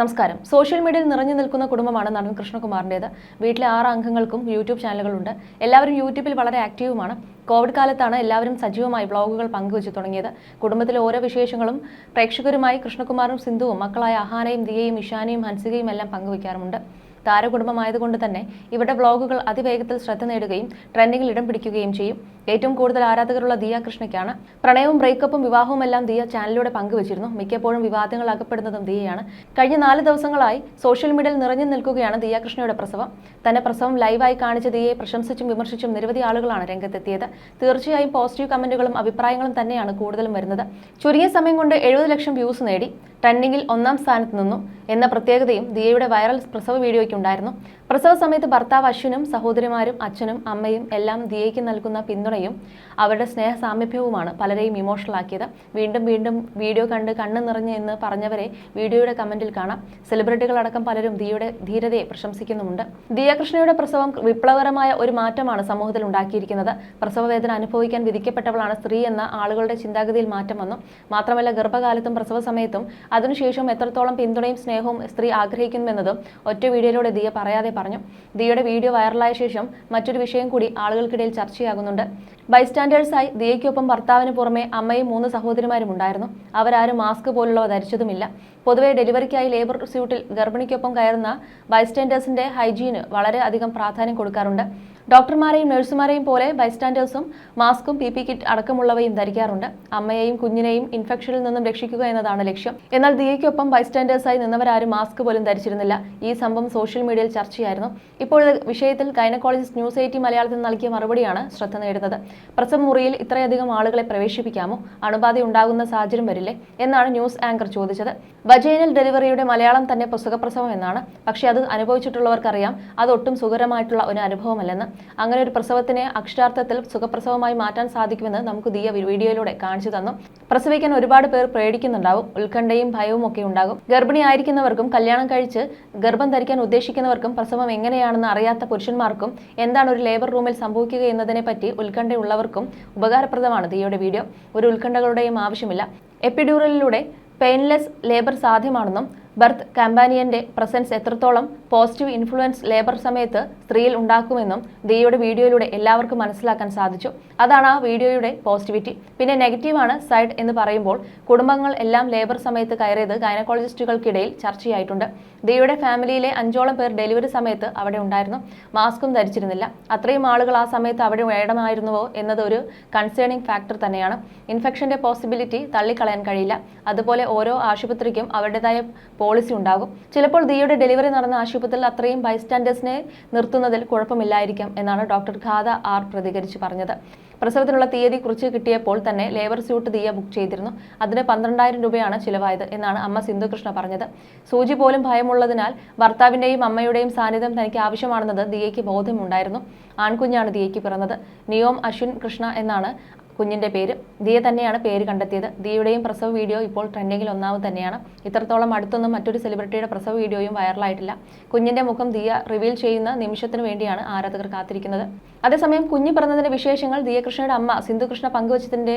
നമസ്കാരം. സോഷ്യൽ മീഡിയയിൽ നിറഞ്ഞു നിൽക്കുന്ന കുടുംബമാണ് നടൻ കൃഷ്ണകുമാറിന്റേത്. വീട്ടിലെ ആറ് അംഗങ്ങൾക്കും യൂട്യൂബ് ചാനലുകളുണ്ട്. എല്ലാവരും യൂട്യൂബിൽ വളരെ ആക്റ്റീവുമാണ്. കോവിഡ് കാലത്താണ് എല്ലാവരും സജീവമായി വ്ളോഗുകൾ പങ്കുവച്ചു തുടങ്ങിയത്. കുടുംബത്തിലെ ഓരോ വിശേഷങ്ങളും പ്രേക്ഷകരുമായി കൃഷ്ണകുമാറും സിന്ധുവും മക്കളായ അഹാനയും ദിയയും ഇഷാനയും ഹൻസികയും എല്ലാം പങ്കുവയ്ക്കാറുമുണ്ട് താരകുടുംബമായതുകൊണ്ട് തന്നെ ഇവരുടെ വ്ളോഗുകൾ അതിവേഗത്തിൽ ശ്രദ്ധ നേടുകയും ട്രെൻഡിങ്ങിൽ ഇടം പിടിക്കുകയും ചെയ്യും. ഏറ്റവും കൂടുതൽ ആരാധകരുള്ള ദിയ കൃഷ്ണയ്ക്കാണ്. പ്രണയവും ബ്രേക്കപ്പും വിവാഹവും എല്ലാം ദിയ ചാനലിലൂടെ പങ്കുവച്ചിരുന്നു. മിക്കപ്പോഴും വിവാദങ്ങൾ അകപ്പെടുന്നതും ദിയയാണ്. കഴിഞ്ഞ നാല് ദിവസങ്ങളായി സോഷ്യൽ മീഡിയയിൽ നിറഞ്ഞു നിൽക്കുകയാണ് ദിയ കൃഷ്ണയുടെ പ്രസവം. തന്റെ പ്രസവം ലൈവായി കാണിച്ച ദിയയെ പ്രശംസിച്ചും വിമർശിച്ചും നിരവധി ആളുകളാണ് രംഗത്തെത്തിയത്. തീർച്ചയായും പോസിറ്റീവ് കമന്റുകളും അഭിപ്രായങ്ങളും തന്നെയാണ് കൂടുതലും വരുന്നത്. ചുരുങ്ങിയ സമയം കൊണ്ട് എഴുപത് ലക്ഷം വ്യൂസ് നേടി. ട്രെൻഡിങ്ങിൽ ഒന്നാം സ്ഥാനത്ത് നിന്നു. എന്ന പ്രത്യേകതയും ദിയയുടെ വൈറൽ പ്രസവ വീഡിയോയ്ക്ക് ഉണ്ടായിരുന്നു പ്രസവ സമയത്ത് ഭർത്താവ് അശ്വിനും സഹോദരിമാരും അച്ഛനും അമ്മയും എല്ലാം ദിയയ്ക്ക് നൽകുന്ന പിന്തുണയും അവരുടെ സ്നേഹ സാമീപ്യവുമാണ് പലരെയും ഇമോഷണൽ ആക്കിയത്. വീണ്ടും വീണ്ടും വീഡിയോ കണ്ട് കണ്ണ് നിറഞ്ഞ് എന്ന് പറഞ്ഞവരെ വീഡിയോയുടെ കമന്റിൽ കാണാം. സെലിബ്രിറ്റികളടക്കം പലരും ദിയയുടെ ധീരതയെ പ്രശംസിക്കുന്നുമുണ്ട്. ദിയ കൃഷ്ണയുടെ പ്രസവം വിപ്ലവകരമായ ഒരു മാറ്റമാണ് സമൂഹത്തിൽ ഉണ്ടാക്കിയിരിക്കുന്നത്. പ്രസവ വേദന അനുഭവിക്കാൻ വിധിക്കപ്പെട്ടവളാണ് സ്ത്രീ എന്ന ആളുകളുടെ ചിന്താഗതിയിൽ മാറ്റം വന്നു. മാത്രമല്ല ഗർഭകാലത്തും പ്രസവ സമയത്തും അതിനുശേഷം എത്രത്തോളം പിന്തുണയും സ്നേഹവും സ്ത്രീ ആഗ്രഹിക്കുന്നുവെന്നതും ഒറ്റ വീഡിയോയിലൂടെ ദിയ പറയാതെ പറഞ്ഞു. ദിയയുടെ വീഡിയോ വൈറലായ ശേഷം മറ്റൊരു വിഷയം കൂടി ആളുകൾക്കിടയിൽ ചർച്ചയാകുന്നുണ്ട്. ബൈസ്റ്റാൻഡേഴ്സായി ദിയയ്ക്കൊപ്പം ഭർത്താവിന് പുറമെ അമ്മയും മൂന്ന് സഹോദരിമാരും ഉണ്ടായിരുന്നു. അവരാരും മാസ്ക് പോലുള്ളവ ധരിച്ചതുമില്ല. പൊതുവെ ഡെലിവറിക്കായി ലേബർ സ്യൂട്ടിൽ ഗർഭിണിക്കൊപ്പം കയറുന്ന ബൈസ്റ്റാൻഡേഴ്സിന്റെ ഹൈജീന് വളരെ അധികം പ്രാധാന്യം കൊടുക്കാറുണ്ട്. ഡോക്ടർമാരെയും നഴ്സുമാരെയും പോലെ ബൈസ്റ്റാൻഡേഴ്സും മാസ്കും പി പി കിറ്റ് അടക്കമുള്ളവയും ധരിക്കാറുണ്ട്. അമ്മയെയും കുഞ്ഞിനെയും ഇൻഫെക്ഷനിൽ നിന്നും രക്ഷിക്കുക എന്നതാണ് ലക്ഷ്യം. എന്നാൽ ദിയയ്ക്കൊപ്പം ബൈസ്റ്റാൻഡേഴ്സായി നിന്നവരാരും മാസ്ക് പോലും ധരിച്ചിരുന്നില്ല. ഈ സംഭവം സോഷ്യൽ മീഡിയയിൽ ചർച്ചയായിരുന്നു. ഇപ്പോൾ വിഷയത്തിൽ ഗൈനക്കോളജിസ്റ്റ് ന്യൂസ് എയ്റ്റി മലയാളത്തിൽ നൽകിയ മറുപടിയാണ് ശ്രദ്ധ നേടുന്നത്. പ്രസവ മുറിയിൽ ഇത്രയധികം ആളുകളെ പ്രവേശിപ്പിക്കാമോ? അണുബാധ ഉണ്ടാകുന്ന സാഹചര്യം വരില്ലേ? എന്നാണ് ന്യൂസ് ആങ്കർ ചോദിച്ചത്. വജൈനൽ ഡെലിവറിയുടെ മലയാളം തന്നെ പുസ്തകപ്രസവം എന്നാണ്. പക്ഷേ അത് അനുഭവിച്ചിട്ടുള്ളവർക്കറിയാം. അത് ഒട്ടും സുഖകരമായിട്ടുള്ള ഒരു അനുഭവമല്ലെന്ന്. അങ്ങനെ ഒരു പ്രസവത്തിനെ അക്ഷരാർത്ഥത്തിൽ സുഖപ്രസവമായി മാറ്റാൻ സാധിക്കുമെന്ന് നമുക്ക് ദിയ വീഡിയോയിലൂടെ കാണിച്ചു തന്നു. പ്രസവിക്കാൻ ഒരുപാട് പേർ പേടിക്കുന്നുണ്ടാവും. ഉത്കണ്ഠയും ഭയവും ഒക്കെ ഉണ്ടാകും. ഗർഭിണിയായിരിക്കുന്നവർക്കും കല്യാണം കഴിച്ച് ഗർഭം ധരിക്കാൻ ഉദ്ദേശിക്കുന്നവർക്കും പ്രസവം എങ്ങനെയാണെന്ന് അറിയാത്ത പുരുഷന്മാർക്കും എന്താണ് ഒരു ലേബർ റൂമിൽ സംഭവിക്കുക എന്നതിനെ പറ്റി ഉത്കണ്ഠയുള്ളവർക്കും ഉപകാരപ്രദമാണ് ദിയയുടെ വീഡിയോ. ഒരു ഉത്കണ്ഠകളുടെയും ആവശ്യമില്ല. എപ്പിഡ്യൂറലിലൂടെ പെയിൻലെസ് ലേബർ സാധ്യമാണെന്നും ബർത്ത് കമ്പാനിയന്റെ പ്രസൻസ് എത്രത്തോളം പോസിറ്റീവ് ഇൻഫ്ലുവൻസ് ലേബർ സമയത്ത് സ്ത്രീയിൽ ഉണ്ടാക്കുമെന്നും ദിയയുടെ വീഡിയോയിലൂടെ എല്ലാവർക്കും മനസ്സിലാക്കാൻ സാധിച്ചു. അതാണ് ആ വീഡിയോയുടെ പോസിറ്റിവിറ്റി. പിന്നെ നെഗറ്റീവാണ് സൈഡ് എന്ന് പറയുമ്പോൾ കുടുംബങ്ങൾ എല്ലാം ലേബർ സമയത്ത് കയറിയത് ഗൈനക്കോളജിസ്റ്റുകൾക്കിടയിൽ ചർച്ചയായിട്ടുണ്ട്. ദിയയുടെ ഫാമിലിയിലെ അഞ്ചോളം പേർ ഡെലിവറി സമയത്ത് അവിടെ ഉണ്ടായിരുന്നു. മാസ്കും ധരിച്ചിരുന്നില്ല. അത്രയും ആളുകൾ ആ സമയത്ത് അവിടെ വേണമായിരുന്നുവോ എന്നത് ഒരു കൺസേണിംഗ് ഫാക്ടർ തന്നെയാണ്. ഇൻഫെക്ഷന്റെ പോസിബിലിറ്റി തള്ളിക്കളയാൻ കഴിയില്ല. അതുപോലെ ഓരോ ആശുപത്രിക്കും അവരുടേതായ പോളിസി ഉണ്ടാകും. ചിലപ്പോൾ ദിയയുടെ ഡെലിവറി നടന്ന ആശുപത്രിയിൽ അത്രയും ബൈസ്റ്റാൻഡേഴ്സിനെ നിർത്തുന്നതിൽ കുഴപ്പമില്ലായിരിക്കാം എന്നാണ് ഡോക്ടർ ഖാദ ആർ പ്രതികരിച്ച് പറഞ്ഞത്. പ്രസവത്തിനുള്ള തീയതി കുറിച്ച് കിട്ടിയപ്പോൾ തന്നെ ലേബർ സ്യൂട്ട് ദിയ ബുക്ക് ചെയ്തിരുന്നു. അതിന് പന്ത്രണ്ടായിരം രൂപയാണ് ചിലവായത് എന്നാണ് അമ്മ സിന്ധുകൃഷ്ണ പറഞ്ഞത്. സൂചി പോലും ഭയമുള്ളതിനാൽ ഭർത്താവിന്റെയും അമ്മയുടെയും സാന്നിധ്യം തനിക്ക് ആവശ്യമാണെന്നത് ദിയയ്ക്ക് ബോധ്യമുണ്ടായിരുന്നു. ആൺകുഞ്ഞാണ് ദിയയ്ക്ക് പിറന്നത്. നിയോം അശ്വിൻ കൃഷ്ണ എന്നാണ് കുഞ്ഞിന്റെ പേര്. ദിയ തന്നെയാണ് പേര് കണ്ടെത്തിയത്. ദിയയുടെയും പ്രസവ വീഡിയോ ഇപ്പോൾ ട്രെൻഡിങ്ങിൽ ഒന്നാമത് തന്നെയാണ്. ഇത്രത്തോളം അടുത്തൊന്നും മറ്റൊരു സെലിബ്രിറ്റിയുടെ പ്രസവ വീഡിയോയും വൈറലായിട്ടില്ല. കുഞ്ഞിന്റെ മുഖം ദിയ റിവീൽ ചെയ്യുന്ന നിമിഷത്തിന് വേണ്ടിയാണ് ആരാധകർ കാത്തിരിക്കുന്നത്. അതേസമയം കുഞ്ഞ് പറഞ്ഞതിന്റെ വിശേഷങ്ങൾ ദിയകൃഷ്ണയുടെ അമ്മ സിന്ധുകൃഷ്ണ പങ്കുവച്ചതിന്റെ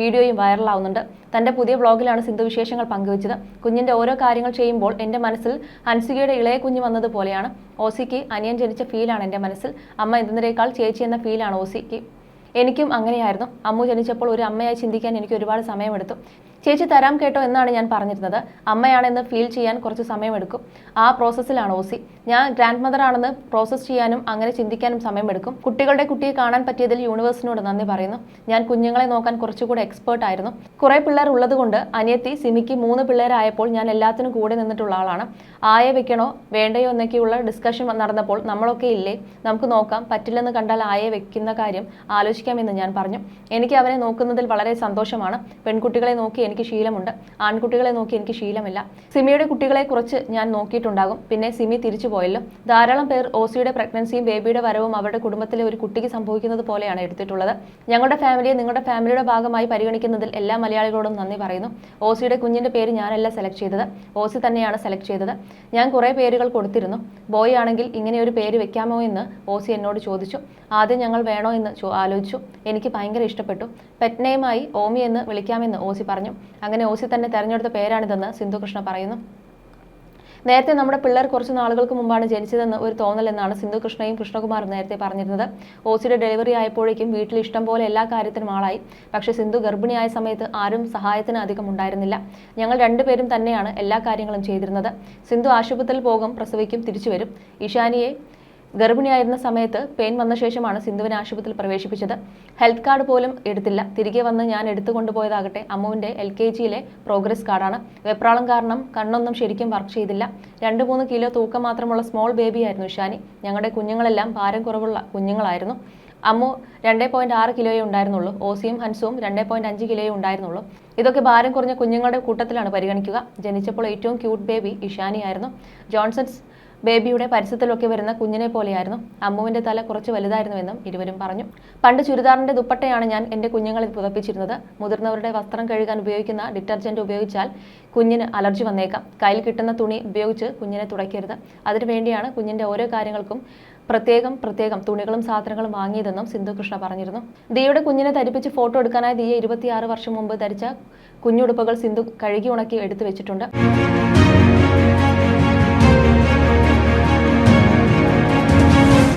വീഡിയോയും വൈറലാവുന്നുണ്ട്. തന്റെ പുതിയ ബ്ലോഗിലാണ് സിന്ധു വിശേഷങ്ങൾ പങ്കുവച്ചത്. കുഞ്ഞിന്റെ ഓരോ കാര്യങ്ങൾ ചെയ്യുമ്പോൾ എന്റെ മനസ്സിൽ ഹൻസികയുടെ ഇളയ കുഞ്ഞ് വന്നതുപോലെയാണ് ഓസിക്ക് അനിയൻ ജനിച്ച ഫീലാണ് എന്റെ മനസ്സിൽ. അമ്മ എന്തിനേക്കാൾ ചേച്ചി എന്ന ഫീലാണ് ഓസിക്ക് എനിക്കും അങ്ങനെയായിരുന്നു. അമ്മു ജനിച്ചപ്പോൾ ഒരു അമ്മയായി ചിന്തിക്കാൻ എനിക്ക് ഒരുപാട് സമയമെടുത്തു. ചേച്ചി തരാം കേട്ടോ എന്നാണ് ഞാൻ പറഞ്ഞിരുന്നത്. അമ്മയാണെന്ന് ഫീൽ ചെയ്യാൻ കുറച്ച് സമയമെടുക്കും. ആ പ്രോസസ്സിലാണ് ഓസി. ഞാൻ ഗ്രാൻഡ് മദർ ആണെന്ന് പ്രോസസ്സ് ചെയ്യാനും അങ്ങനെ ചിന്തിക്കാനും സമയമെടുക്കും. കുട്ടികളുടെ കുട്ടിയെ കാണാൻ പറ്റിയതിൽ യൂണിവേഴ്സിനോട് നന്ദി പറയുന്നു. ഞാൻ കുഞ്ഞുങ്ങളെ നോക്കാൻ കുറച്ചുകൂടെ എക്സ്പേർട്ട് ആയിരുന്നു. കുറേ പിള്ളേർ ഉള്ളതുകൊണ്ട് അനിയത്തി സിമിക്ക് മൂന്ന് പിള്ളേരായപ്പോൾ ഞാൻ എല്ലാത്തിനും കൂടെ നിന്നിട്ടുള്ള ആളാണ്. ആയ വെക്കണോ വേണ്ടയോ എന്നൊക്കെയുള്ള ഡിസ്കഷൻ നടന്നപ്പോൾ നമ്മളൊക്കെ ഇല്ലേ നമുക്ക് നോക്കാം പറ്റില്ലെന്ന് കണ്ടാൽ ആയെ വെക്കുന്ന കാര്യം ആലോചിക്കാമെന്ന് ഞാൻ പറഞ്ഞു. എനിക്ക് അവനെ നോക്കുന്നതിൽ വളരെ സന്തോഷമാണ്. പെൺകുട്ടികളെ നോക്കി എനിക്ക് ശീലമുണ്ട്. ആൺകുട്ടികളെ നോക്കി എനിക്ക് ശീലമില്ല. സിമിയുടെ കുട്ടികളെ കുറച്ച് ഞാൻ നോക്കിയിട്ടുണ്ടാകും. പിന്നെ സിമി തിരിച്ചു പോയല്ലോ. ധാരാളം പേർ ഓസിയുടെ പ്രഗ്നൻസിയും ബേബിയുടെ വരവും അവരുടെ കുടുംബത്തിലെ ഒരു കുട്ടിക്ക് സംഭവിക്കുന്നത് പോലെയാണ് എടുത്തിട്ടുള്ളത്. ഞങ്ങളുടെ ഫാമിലിയെ നിങ്ങളുടെ ഫാമിലിയുടെ ഭാഗമായി പരിഗണിക്കുന്നതിൽ എല്ലാ മലയാളികളോടും നന്ദി പറയുന്നു. ഓസിയുടെ കുഞ്ഞിന്റെ പേര് ഞാനല്ല സെലക്ട് ചെയ്തത്. ഓസി തന്നെയാണ് സെലക്ട് ചെയ്തത്. ഞാൻ കുറേ പേരുകൾ കൊടുത്തിരുന്നു. ബോയ് ആണെങ്കിൽ ഇങ്ങനെ ഒരു പേര് വെക്കാമോ എന്ന് ഓസി എന്നോട് ചോദിച്ചു. ആദ്യം ഞങ്ങൾ വേണോ എന്ന് ആലോചിച്ചു. എനിക്ക് ഭയങ്കര ഇഷ്ടപ്പെട്ടു. പെറ്റ് നെയിമായി ഓമി എന്ന് വിളിക്കാമെന്ന് ഓസി പറഞ്ഞു. അങ്ങനെ ഓസി തന്നെ തെരഞ്ഞെടുത്ത പേരാണിതെന്ന് സിന്ധുകൃഷ്ണ പറയുന്നു. നേരത്തെ നമ്മുടെ പിള്ളേർ കുറച്ച് നാളുകൾക്ക് മുമ്പാണ് ജനിച്ചതെന്ന് ഒരു തോന്നലെന്നാണ് സിന്ധു കൃഷ്ണയും കൃഷ്ണകുമാറും നേരത്തെ പറഞ്ഞിരുന്നത്. ഓസിയുടെ ഡെലിവറി ആയപ്പോഴേക്കും വീട്ടിൽ ഇഷ്ടം പോലെ എല്ലാ കാര്യത്തിനും ആളായി. പക്ഷേ സിന്ധു ഗർഭിണിയായ സമയത്ത് ആരും സഹായത്തിന് അധികം ഉണ്ടായിരുന്നില്ല. ഞങ്ങൾ രണ്ടുപേരും തന്നെയാണ് എല്ലാ കാര്യങ്ങളും ചെയ്തിരുന്നത്. സിന്ധു ആശുപത്രിയിൽ പോകും പ്രസവിക്കും തിരിച്ചു വരും. ഇഷാനിയെ ഗർഭിണിയായിരുന്ന സമയത്ത് പെയിൻ വന്ന ശേഷമാണ് സിന്ധുവിനെ ആശുപത്രിയിൽ പ്രവേശിപ്പിച്ചത്. ഹെൽത്ത് കാർഡ് പോലും എടുത്തില്ല. തിരികെ വന്ന് ഞാൻ എടുത്തു കൊണ്ടുപോയതാകട്ടെ അമ്മുവിന്റെ എൽ കെ ജിയിലെ പ്രോഗ്രസ് കാർഡാണ്. വെപ്രാളം കാരണം കണ്ണൊന്നും ശരിക്കും വർക്ക് ചെയ്തില്ല. രണ്ട് മൂന്ന് കിലോ തൂക്കം മാത്രമുള്ള സ്മോൾ ബേബിയായിരുന്നു ഇഷാനി ഞങ്ങളുടെ കുഞ്ഞുങ്ങളെല്ലാം ഭാരം കുറവുള്ള കുഞ്ഞുങ്ങളായിരുന്നു. അമ്മു രണ്ടേ പോയിന്റ് ആറ് കിലോയേ ഉണ്ടായിരുന്നുള്ളൂ. ഓസിയും ഹൻസും രണ്ടേ പോയിന്റ് അഞ്ച് കിലോയേ ഉണ്ടായിരുന്നുള്ളൂ. ഇതൊക്കെ ഭാരം കുറഞ്ഞ കുഞ്ഞുങ്ങളുടെ കൂട്ടത്തിലാണ് പരിഗണിക്കുക. ജനിച്ചപ്പോൾ ഏറ്റവും ക്യൂട്ട് ബേബി ഇഷാനിയായിരുന്നു ജോൺസൺസ് ബേബിയുടെ പരിസരത്തിലൊക്കെ വരുന്ന കുഞ്ഞിനെ പോലെയായിരുന്നു. അമ്മുവിന്റെ തല കുറച്ച് വലുതായിരുന്നുവെന്നും ഇരുവരും പറഞ്ഞു. പണ്ട് ചുരിദാറിന്റെ ദുപ്പട്ടയാണ് ഞാൻ എന്റെ കുഞ്ഞുങ്ങളിൽ പുതപ്പിച്ചിരുന്നത്. മുതിർന്നവരുടെ വസ്ത്രം കഴുകാൻ ഉപയോഗിക്കുന്ന ഡിറ്റർജന്റ് ഉപയോഗിച്ചാൽ കുഞ്ഞിന് അലർജി വന്നേക്കാം. കയ്യിൽ കിട്ടുന്ന തുണി ഉപയോഗിച്ച് കുഞ്ഞിനെ തുടയ്ക്കരുത്. അതിനുവേണ്ടിയാണ് കുഞ്ഞിന്റെ ഓരോ കാര്യങ്ങൾക്കും പ്രത്യേകം പ്രത്യേകം തുണികളും സാധനങ്ങളും വാങ്ങിയതെന്നും സിന്ധു കൃഷ്ണ പറഞ്ഞിരുന്നു. ദിയയുടെ കുഞ്ഞിനെ ധരിപ്പിച്ച് ഫോട്ടോ എടുക്കാനായി ദിയ ഇരുപത്തിയാറ് വർഷം മുമ്പ് ധരിച്ച കുഞ്ഞുടുപ്പുകൾ സിന്ധു കഴുകി ഉണക്കി എടുത്തു വെച്ചിട്ടുണ്ട്.